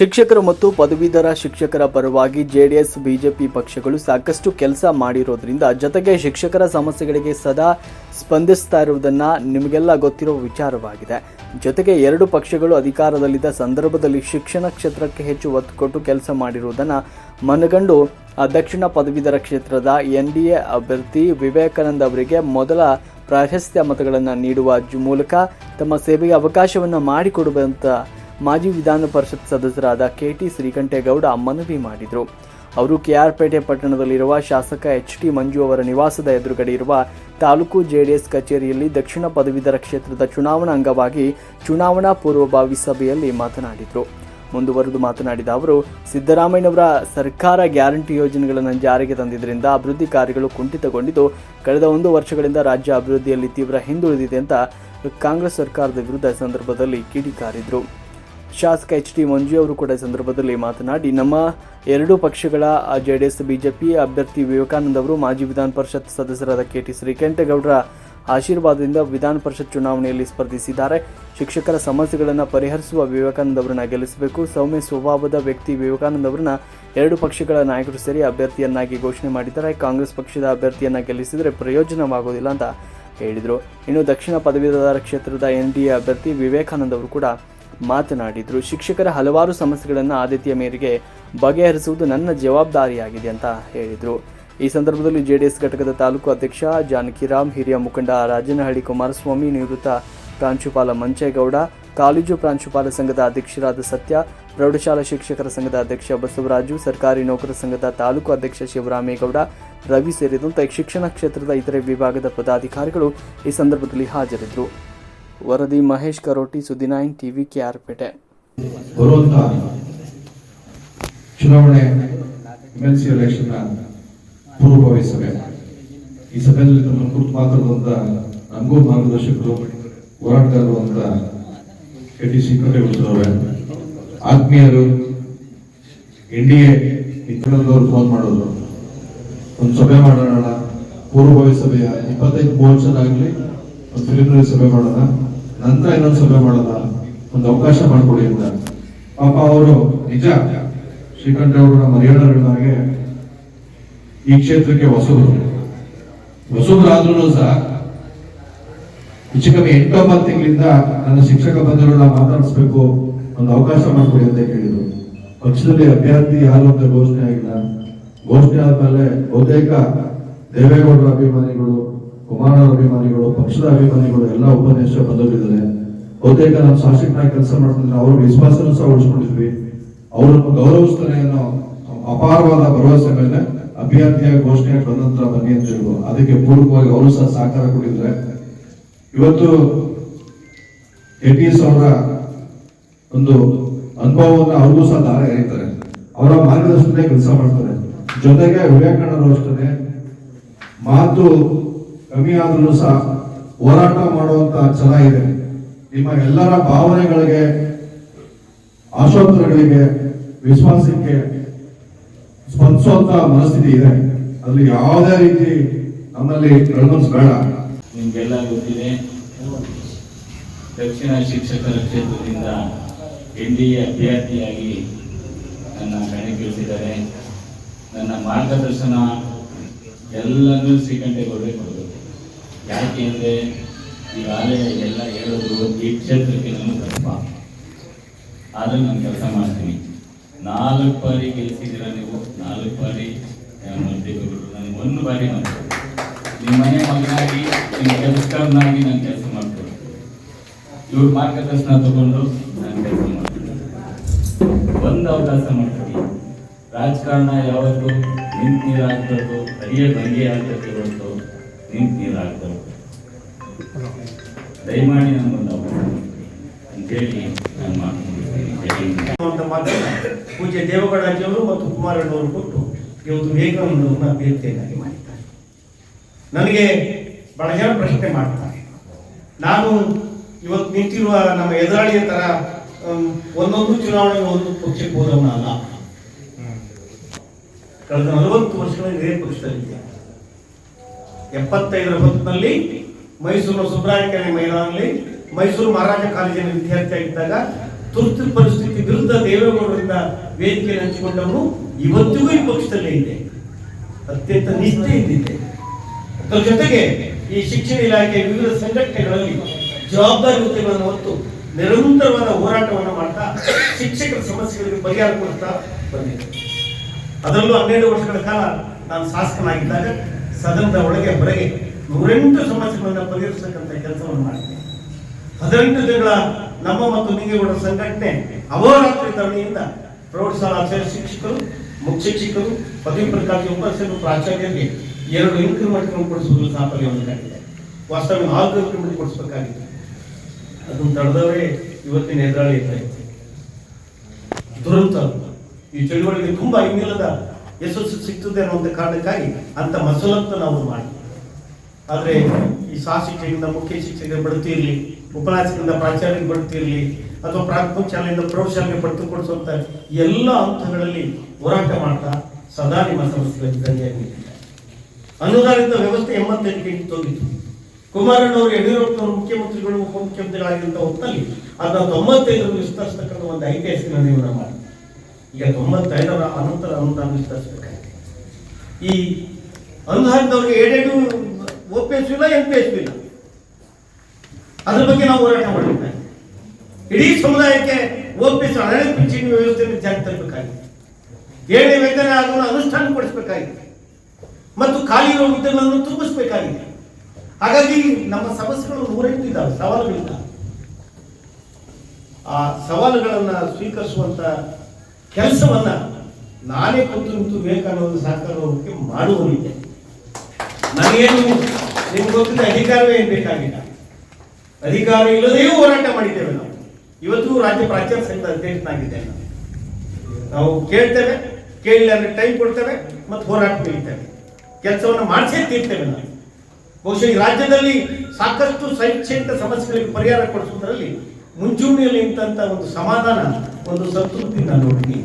ಶಿಕ್ಷಕರು ಮತ್ತು ಪದವೀಧರ ಶಿಕ್ಷಕರ ಪರವಾಗಿ ಜೆಡಿಎಸ್, ಬಿಜೆಪಿ ಪಕ್ಷಗಳು ಸಾಕಷ್ಟು ಕೆಲಸ ಮಾಡಿರೋದ್ರಿಂದ ಜೊತೆಗೆ ಶಿಕ್ಷಕರ ಸಮಸ್ಯೆಗಳಿಗೆ ಸದಾ ಸ್ಪಂದಿಸ್ತಾ ಇರುವುದನ್ನು ನಿಮಗೆಲ್ಲ ಗೊತ್ತಿರುವ ವಿಚಾರವಾಗಿದೆ. ಜೊತೆಗೆ ಎರಡು ಪಕ್ಷಗಳು ಅಧಿಕಾರದಲ್ಲಿದ್ದ ಸಂದರ್ಭದಲ್ಲಿ ಶಿಕ್ಷಣ ಕ್ಷೇತ್ರಕ್ಕೆ ಹೆಚ್ಚು ಒತ್ತು ಕೊಟ್ಟು ಕೆಲಸ ಮಾಡಿರುವುದನ್ನು ಮನಗಂಡು ದಕ್ಷಿಣ ಪದವೀಧರ ಕ್ಷೇತ್ರದ ಎನ್ ಡಿ ಎ ಅಭ್ಯರ್ಥಿ ವಿವೇಕಾನಂದ ಅವರಿಗೆ ಮೊದಲ ಪ್ರಾಶಸ್ತ್ಯ ಮತಗಳನ್ನು ನೀಡುವ ಮೂಲಕ ತಮ್ಮ ಸೇವೆಗೆ ಅವಕಾಶವನ್ನು ಮಾಡಿಕೊಡುವಂತ ಮಾಜಿ ವಿಧಾನ ಪರಿಷತ್ ಸದಸ್ಯರಾದ ಕೆಟಿ ಶ್ರೀಕಂಠೇಗೌಡ ಮನವಿ ಮಾಡಿದರು. ಅವರು ಕೆಆರ್ಪೇಟೆ ಪಟ್ಟಣದಲ್ಲಿರುವ ಶಾಸಕ ಎಚ್ ಟಿ ಮಂಜು ಅವರ ನಿವಾಸದ ಎದುರುಗಡೆ ಇರುವ ತಾಲೂಕು ಜೆಡಿಎಸ್ ಕಚೇರಿಯಲ್ಲಿ ದಕ್ಷಿಣ ಪದವೀಧರ ಕ್ಷೇತ್ರದ ಚುನಾವಣಾ ಅಂಗವಾಗಿ ಚುನಾವಣಾ ಪೂರ್ವಭಾವಿ ಸಭೆಯಲ್ಲಿ ಮಾತನಾಡಿದರು. ಮುಂದುವರೆದು ಮಾತನಾಡಿದ ಅವರು, ಸಿದ್ದರಾಮಯ್ಯನವರ ಸರ್ಕಾರ ಗ್ಯಾರಂಟಿ ಯೋಜನೆಗಳನ್ನು ಜಾರಿಗೆ ತಂದಿದ್ದರಿಂದ ಅಭಿವೃದ್ಧಿ ಕಾರ್ಯಗಳು ಕುಂಠಿತಗೊಂಡಿದ್ದು, ಕಳೆದ ಒಂದು ವರ್ಷಗಳಿಂದ ರಾಜ್ಯ ಅಭಿವೃದ್ಧಿಯಲ್ಲಿ ತೀವ್ರ ಹಿಂದುಳಿದಿದೆ ಅಂತ ಕಾಂಗ್ರೆಸ್ ಸರ್ಕಾರದ ವಿರುದ್ಧ ಸಂದರ್ಭದಲ್ಲಿ ಕಿಡಿಕಾರಿದರು. ಶಾಸಕ ಎಚ್ ಟಿ ಮಂಜು ಅವರು ಕೂಡ ಈ ಸಂದರ್ಭದಲ್ಲಿ ಮಾತನಾಡಿ, ನಮ್ಮ ಎರಡೂ ಪಕ್ಷಗಳ ಜೆ ಡಿ ಎಸ್ ಬಿಜೆಪಿ ಅಭ್ಯರ್ಥಿ ವಿವೇಕಾನಂದ ಅವರು ಮಾಜಿ ವಿಧಾನ ಪರಿಷತ್ ಸದಸ್ಯರಾದ ಕೆ ಟಿ ಶ್ರೀಕಂಠೇಗೌಡರ ಆಶೀರ್ವಾದದಿಂದ ವಿಧಾನ ಪರಿಷತ್ ಚುನಾವಣೆಯಲ್ಲಿ ಸ್ಪರ್ಧಿಸಿದ್ದಾರೆ. ಶಿಕ್ಷಕರ ಸಮಸ್ಯೆಗಳನ್ನು ಪರಿಹರಿಸುವ ವಿವೇಕಾನಂದ ಅವರನ್ನ ಗೆಲ್ಲಿಸಬೇಕು. ಸೌಮ್ಯ ಸ್ವಭಾವದ ವ್ಯಕ್ತಿ ವಿವೇಕಾನಂದ ಅವರನ್ನ ಎರಡು ಪಕ್ಷಗಳ ನಾಯಕರು ಸೇರಿ ಅಭ್ಯರ್ಥಿಯನ್ನಾಗಿ ಘೋಷಣೆ ಮಾಡಿದ್ದಾರೆ. ಕಾಂಗ್ರೆಸ್ ಪಕ್ಷದ ಅಭ್ಯರ್ಥಿಯನ್ನ ಗೆಲ್ಲಿಸಿದರೆ ಪ್ರಯೋಜನವಾಗುವುದಿಲ್ಲ ಅಂತ ಹೇಳಿದರು. ಇನ್ನು ದಕ್ಷಿಣ ಪದವೀಧರ ಕ್ಷೇತ್ರದ ಎನ್ ಡಿ ಎ ಅಭ್ಯರ್ಥಿ ವಿವೇಕಾನಂದ ಅವರು ಕೂಡ ಮಾತನಾಡಿದರು. ಶಿಕ್ಷಕರ ಹಲವಾರು ಸಮಸ್ಯೆಗಳನ್ನು ಆದ್ಯತೆಯ ಮೇರೆಗೆ ಬಗೆಹರಿಸುವುದು ನನ್ನ ಜವಾಬ್ದಾರಿಯಾಗಿದೆ ಅಂತ ಹೇಳಿದರು. ಈ ಸಂದರ್ಭದಲ್ಲಿ ಜೆಡಿಎಸ್ ಘಟಕದ ತಾಲೂಕು ಅಧ್ಯಕ್ಷ ಜಾನಕಿರಾಮ್, ಹಿರಿಯ ಮುಖಂಡ ರಾಜನಹಳ್ಳಿ ಕುಮಾರಸ್ವಾಮಿ, ನಿವೃತ್ತ ಪ್ರಾಂಶುಪಾಲ ಮಂಚೇಗೌಡ, ಕಾಲೇಜು ಪ್ರಾಂಶುಪಾಲ ಸಂಘದ ಅಧ್ಯಕ್ಷರಾದ ಸತ್ಯ, ಪ್ರೌಢಶಾಲಾ ಶಿಕ್ಷಕರ ಸಂಘದ ಅಧ್ಯಕ್ಷ ಬಸವರಾಜು, ಸರ್ಕಾರಿ ನೌಕರ ಸಂಘದ ತಾಲೂಕು ಅಧ್ಯಕ್ಷ ಶಿವರಾಮೇಗೌಡ, ರವಿ ಸೇರಿದಂತೆ ಶಿಕ್ಷಣ ಕ್ಷೇತ್ರದ ಇತರೆ ವಿಭಾಗದ ಪದಾಧಿಕಾರಿಗಳು ಈ ಸಂದರ್ಭದಲ್ಲಿ ಹಾಜರಿದ್ದರು ವರದಿ ಮಹೇಶ್ ಕರೋಟಿ ಸುದ್ದಿ ನೈನ್ ಟಿವಿ ಕೆಆರ್ಪೇಟೆ. ಬರುವಂತ ಚುನಾವಣೆ ಎಮ್ಎಲ್ಸಿ ಎಲೆಕ್ಷನ್ ಪೂರ್ವಭಾವಿ ಸಭೆ. ಈ ಸಭೆಯಲ್ಲಿ ತಮ್ಮ ಕುರಿತು ಮಾತಾಡುವಂತ ನಮಗೂ ಮಾರ್ಗದರ್ಶಕರು, ಹೋರಾಟಗಾರರು ಅಂತ ಕೆ ಟಿ ಸಿ ಆತ್ಮೀಯರು, ಎನ್ ಡಿ ಎ ಇತರದವರು ಫೋನ್ ಮಾಡೋದು ಒಂದು ಸಭೆ ಮಾಡೋಣ ಪೂರ್ವಭಾವಿ ಸಭೆಯ ಇಪ್ಪತ್ತೈದು ಮೂವತ್ತು ಜನ ಆಗಲಿ, ಒಂದು ಪ್ರಿಲಿಮಿನರಿ ಸಭೆ ಮಾಡೋಣ. ನಂತರ ಇನ್ನೊಂದು ಸಭೆ ಮಾಡೋಣ. ಒಂದು ಅವಕಾಶ ಮಾಡಿಕೊಡಿ ಅಂತ. ಪಾಪ ಅವರು ನಿಜ, ಶ್ರೀಕಂಠ ಅವರು ನಮ್ಮ ಮರ್ಯಾದಗಳ ಈ ಕ್ಷೇತ್ರಕ್ಕೆ ಹೊಸಬರು. ಹೊಸಬರಾದ್ರೂ ಸಹ ಹೆಚ್ಚು ಕಮ್ಮಿ ಎಂಟೊಂಬತ್ತು ತಿಂಗಳಿಂದ ನನ್ನ ಶಿಕ್ಷಕ ಬಂಧುಗಳನ್ನ ಮಾತಾಡಿಸ್ಬೇಕು, ಒಂದು ಅವಕಾಶ ಮಾಡಿಕೊಡಿ ಅಂತ ಕೇಳಿದ್ರು. ಪಕ್ಷದಲ್ಲಿ ಅಭ್ಯರ್ಥಿ ಯಾರು ಅಂತ ಘೋಷಣೆ ಆಗಿಲ್ಲ. ಘೋಷಣೆ ಆದ್ಮೇಲೆ ಬಹುತೇಕ ದೇವೇಗೌಡರ ಅಭಿಮಾನಿಗಳು ಕುಮಾರರ ಅಭಿಮಾನಿಗಳು, ಪಕ್ಷದ ಅಭಿಮಾನಿಗಳು ಎಲ್ಲ ಉಪನ್ಯಾಸ ಬಂದೋಗಿದ್ದಾರೆ. ಬಹುತೇಕ ನಾವು ಶಾಸಕನಾಗಿ ಕೆಲಸ ಮಾಡ್ತಿದ್ರೆ ಅವ್ರ ವಿಶ್ವಾಸನೂ ಸಹ ಉಳಿಸ್ಕೊಂಡಿದ್ವಿ. ಅವರನ್ನು ಗೌರವಿಸ್ತಾರೆ ಅನ್ನೋ ಅಪಾರವಾದ ಭರವಸೆ ಮೇಲೆ ಅಭ್ಯರ್ಥಿಯಾಗಿ ಘೋಷಣೆ ಬಂದ ನಂತರ ಬನ್ನಿ ಅಂತ ಹೇಳಿದ್ರು ಅದಕ್ಕೆ ಪೂರ್ವಕವಾಗಿ ಅವರು ಸಹ ಸಹಕಾರ ಕೊಟ್ಟಿದ್ದಾರೆ. ಇವತ್ತು ಎಸ್ ಅವರ ಒಂದು ಅನುಭವವನ್ನು ಅವ್ರಿಗೂ ಸಹ ದಾರ ಎರೀತಾರೆ ಅವರ ಮಾರ್ಗದರ್ಶನದೇ ಕೆಲಸ ಮಾಡ್ತಾರೆ. ಜೊತೆಗೆ ವಿವೇಕಾನಂದರು ಅಷ್ಟೇ ಮಾತು ಕಮ್ಮಿ ಆದ್ರೂ ಸಹ ಹೋರಾಟ ಮಾಡುವಂತ ಛಲ ಇದೆ. ನಿಮ್ಮ ಎಲ್ಲರ ಭಾವನೆಗಳಿಗೆ, ಆಶೋತ್ತರಗಳಿಗೆ ವಿಶ್ವಾಸಕ್ಕೆ ಸ್ಪಂದಿಸುವಂತ ಮನಸ್ಥಿತಿ ಇದೆ. ಅಲ್ಲಿ ಯಾವುದೇ ರೀತಿ ನಮ್ಮಲ್ಲಿ ಕಳ್ಮನ್ಸ್ ಬೇಡ. ನಿಮಗೆಲ್ಲ ಗೊತ್ತಿದೆ, ದಕ್ಷಿಣ ಶಿಕ್ಷಕರ ಕ್ಷೇತ್ರದಿಂದ ಎನ್ ಡಿ ಎ ಅಭ್ಯರ್ಥಿಯಾಗಿ ನನ್ನ ಕಣಕ್ಕಿಳಿಸಿದ್ದಾರೆ ನನ್ನ ಮಾರ್ಗದರ್ಶನ ಎಲ್ಲನೂ ಶ್ರೀಕಂಠೇಗೌಡರೇ ಕೊಡಬೇಕು. ಯಾಕೆ ಅಂದರೆ ಈಗಾಗಲೇ ಎಲ್ಲ ಹೇಳೋದು ಈ ಕ್ಷೇತ್ರಕ್ಕೆ ನಾನು ತಪ್ಪ ಆದರೆ ನಾನು ಕೆಲಸ ಮಾಡ್ತೀನಿ. ನಾಲ್ಕು ಬಾರಿ ಗೆಲ್ಸಿದ್ದೀರ ನೀವು? ನಾಲ್ಕು ಬಾರಿ. ಮಂತ್ರಿಗಳು ನನಗೆ ಒಂದು ಬಾರಿ ಮಾಡ್ತೀನಿ ನಿಮ್ಮ ಮನೆ ಮಗನಾಗಿ, ನಿಮ್ಮ ಕೆಲಸಕಾರನಾಗಿ ನಾನು ಕೆಲಸ ಮಾಡ್ತೀನಿ. ಇವ್ರ ಮಾರ್ಗದರ್ಶನ ತಗೊಂಡು ನಾನು ಕೆಲಸ ಮಾಡ್ತೀನಿ. ಒಂದು ಅವಕಾಶ ಮಾಡ್ತೀನಿ. ರಾಜಕಾರಣ ಯಾವತ್ತು ನಿಂತು ನೀರು ಹಾಕ್ಬೇಕು ಅರಿಯ ಭಂಗಿ ಆಗ್ತದೆ ಹೊರತು ನಿಂತು ನೀರು ಹಾಕ್ಬೇಕು ದಯಮಾಡಿ ಮಾಡ್ತೀನಿ ಅಂತೇಳಿ ನಾನು ಮಾಡ್ಕೊಂಡಿರ್ತೀನಿ ಪೂಜೆ. ಅಂತ ದೇವಗಡಾಜಿಯವರು ಮತ್ತು ಕುಮಾರಣ್ಣವರು ಕೊಟ್ಟು ಇವತ್ತು ವಿವೇಕಾನಂದರನ್ನ ಅಭ್ಯರ್ಥಿಯನ್ನಾಗಿ ಮಾಡಿದ್ದಾರೆ. ನನಗೆ ಬಹಳ ಜನ ಪ್ರಶ್ನೆ ಮಾಡ್ತಾರೆ. ನಾನು ಇವತ್ತು ನಿಂತಿರುವ ನಮ್ಮ ಎದುರಾಳಿಯ ತರ ಒಂದೊಂದು ಚುನಾವಣೆಗೆ ಒಂದು ಪಕ್ಷಕ್ಕೆ ಹೋದವನಲ್ಲ. ಕಳೆದ ನಲವತ್ತು ವರ್ಷಗಳ ಇದೇ ಪಕ್ಷದಲ್ಲಿದ್ದೆ ಎಪ್ಪತ್ತೈದರ ಹೊತ್ತಿನಲ್ಲಿ ಮೈಸೂರು ಸುಬ್ರಾಯ ಕೆರೆ ಮೈದಾನದಲ್ಲಿ ಮೈಸೂರು ಮಹಾರಾಜ ಕಾಲೇಜಿನ ವಿದ್ಯಾರ್ಥಿಯಾಗಿದ್ದಾಗ ತುರ್ತು ಪರಿಸ್ಥಿತಿ ವಿರುದ್ಧ ದೇವೇಗೌಡರಿಂದ ವೇದಿಕೆ ಹಂಚಿಕೊಂಡವರು ಇವತ್ತಿಗೂ ಈ ಪಕ್ಷದಲ್ಲೇ ಇದೆ. ಅತ್ಯಂತ ನಿಷ್ಠೆಯಿಂದಿದೆ ಅದರ ಜೊತೆಗೆ ಈ ಶಿಕ್ಷಣ ಇಲಾಖೆಯ ವಿವಿಧ ಸಂಘಟನೆಗಳಲ್ಲಿ ಜವಾಬ್ದಾರಿ ಹುದ್ದೆಗಳನ್ನು ಹೊತ್ತು ನಿರಂತರವಾದ ಹೋರಾಟವನ್ನು ಮಾಡ್ತಾ ಶಿಕ್ಷಕರ ಸಮಸ್ಯೆಗಳಿಗೆ ಪರಿಹಾರ ಕೊಡ್ತಾ ಬಂದಿದೆ. ಅದರಲ್ಲೂ ಹನ್ನೆರಡು ವರ್ಷಗಳ ಕಾಲ ನಾನು ಶಾಸಕನಾಗಿದ್ದಾಗ ಸದನದ ಒಳಗೆ ಹೊರಗೆ ನೂರೆಂಟು ಸಮಸ್ಯೆಗಳನ್ನು ಪರಿಹರಿಸತಕ್ಕಂಥ ಕೆಲಸವನ್ನು ಮಾಡಿದೆ ಹದಿನೆಂಟು ತಿಂಗಳ ನಮ್ಮ ಮತ್ತು ನಿಂಗೇಗೌಡ ಸಂಘಟನೆ ಅಹೋರಾತ್ರಿ ಧರಣಿಯಿಂದ ಪ್ರೌಢಶಾಲಾ ಆಚಾರ್ಯ ಶಿಕ್ಷಕರು, ಮುಖ್ಯ ಶಿಕ್ಷಕರು, ಪದವಿ ಪ್ರಕಾಶ ಉಪಸ್ಥಿತರು ಪ್ರಾಚಾರ್ಯರಿಗೆ ಎರಡು ಇನ್ಕ್ರಿಮೆಂಟ್ಗಳನ್ನು ಕೊಡಿಸುವುದು ಸಾಫಲ್ಯವನ್ನು ಕಂಡಿದೆ. ವಾಸ್ತವ ನಾಲ್ಕು ಇನ್ಕ್ರಿಮೆಂಟ್ ಕೊಡಿಸಬೇಕಾಗಿದೆ ಅದನ್ನು ತಡೆದವರೇ ಇವತ್ತಿನ ಎದುರಾಳಿ ಇದ್ದಾರೆ. ದುರಂತ. ಈ ಚಳುವಳಿಗೆ ತುಂಬಾ ಇನ್ನಿಲ್ಲದ ಯಶಸ್ಸು ಸಿಗ್ತದೆ ಒಂದು ಕಾರಣಕ್ಕಾಗಿ ಅಂತ ಮಸಲತ್ತು ನಾವು ಮಾಡಿ. ಆದರೆ ಈ ಸಹ ಶಿಕ್ಷಕರಿಂದ ಮುಖ್ಯ ಶಿಕ್ಷಕರಿಗೆ ಬಡ್ತಿ ಇರಲಿ ಉಪನ್ಯಾಸಕರಿಂದ ಪ್ರಾಚಾರ್ಯರಿಗೆ ಬಡ್ತಿ ಇರಲಿ ಅಥವಾ ಪ್ರಾಥಮಿಕ ಶಾಲೆಯಿಂದ ಪ್ರೌಢಶಾಲೆಗೆ ಪಡೆದು ಕೊಡಿಸುವಂತ ಎಲ್ಲ ಹಂತಗಳಲ್ಲಿ ಹೋರಾಟ ಮಾಡ್ತಾ ಸದಾ ನಿಮ್ಮ ಸಂಸ್ಥೆ ಅನುದಾನಿತ ವ್ಯವಸ್ಥೆ ಎಂಬತ್ತೆಂಟಕ್ಕೆ ಹೋಗಿತ್ತು ಕುಮಾರಣ್ಣವರು ಯಡಿಯೂರಪ್ಪನವರು ಮುಖ್ಯಮಂತ್ರಿಗಳು ಉಪಮುಖ್ಯಮಂತ್ರಿಗಳಾಗಿರುವಂತಹ ಹೊತ್ತಲ್ಲಿ ಅದನ್ನ ತೊಂಬತ್ತೈದರಲ್ಲಿ ವಿಸ್ತರಿಸ್ತಕ್ಕಂಥ ಒಂದು ಐತಿಹಾಸಿಕ ನಿರ್ಮಾಣ ಮಾಡಿ ಈಗ ತೊಂಬತ್ತೈದರ ಅನಂತರ ಅನುದಾನ ವಿಸ್ತರಿಸಬೇಕಾಗಿದೆ. ಈ ಅನುದಾನದವರಿಗೆ ಏಡೇಡು ಒ ಪಿ ಎಸ್ ಇಲ್ಲ ಎಂ ಪಿ ಎಸ್ ಇಲ್ಲ? ಅದ್ರ ಬಗ್ಗೆ ನಾವು ಹೋರಾಟ ಮಾಡಬೇಕಾಗಿದೆ. ಇಡೀ ಸಮುದಾಯಕ್ಕೆ ಒ ಪಿ ಎಸ್ ಹಳೆ ಪಿಂಚಣಿ ವ್ಯವಸ್ಥೆಯನ್ನು ಜಾರಿ ತರಬೇಕಾಗಿದೆ. ಏಳನೇ ವೇತನ ಅದನ್ನು ಅನುಷ್ಠಾನಪಡಿಸಬೇಕಾಗಿದೆ ಮತ್ತು ಖಾಲಿ ಇರುವ ಹುದ್ದೆಗಳನ್ನು ತುಂಬಿಸಬೇಕಾಗಿದೆ ಹಾಗಾಗಿ ನಮ್ಮ ಸಮಸ್ಯೆಗಳು ನೂರೆಂಟು ಇದ್ದಾವೆ ಸವಾಲುಗಳಿದ್ದಾವೆ ಆ ಸವಾಲುಗಳನ್ನು ಸ್ವೀಕರಿಸುವಂತ ಕೆಲಸವನ್ನ ನಾನೇ ಕೂತು ನಿಂತು ವಿವೇಕಾನಂದ ಸರ್ಕಾರಕ್ಕೆ ಮಾಡುವನಿದ್ದೆ ನನಗೇನು ನಿಮ್ಗೆ ಗೊತ್ತಿದೆ ಅಧಿಕಾರವೇ ಏನು ಬೇಕಾಗಿಲ್ಲ. ಅಧಿಕಾರ ಇಲ್ಲದೇ ಹೋರಾಟ ಮಾಡಿದ್ದೇವೆ ನಾವು. ಇವತ್ತು ರಾಜ್ಯ ಪ್ರಾಚಾರ್ಯ ಸಂಘದ ಅಧ್ಯಕ್ಷನಾಗಿದ್ದೇನೆ ನಾನು. ನಾವು ಕೇಳ್ತೇವೆ, ಕೇಳಿಲ್ಲ ಅಂದ್ರೆ ಟೈಮ್ ಕೊಡ್ತೇವೆ ಮತ್ತು ಹೋರಾಟ ಬೀಳ್ತೇವೆ ಕೆಲಸವನ್ನು ಮಾಡಿಸೇ ತೀರ್ತೇವೆ ನಾವು. ಬಹುಶಃ ಈ ರಾಜ್ಯದಲ್ಲಿ ಸಾಕಷ್ಟು ಶೈಕ್ಷಣಿಕ ಸಮಸ್ಯೆಗಳಿಗೆ ಪರಿಹಾರ ಕೊಡಿಸುವುದರಲ್ಲಿ ಮುಂಚೂಣಿಯಲ್ಲಿ ನಿಂತಂತ ಒಂದು ಸಮಾಧಾನ ಒಂದು ಸಂತೃಪ್ತಿ ನಾನು ನೋಡಿ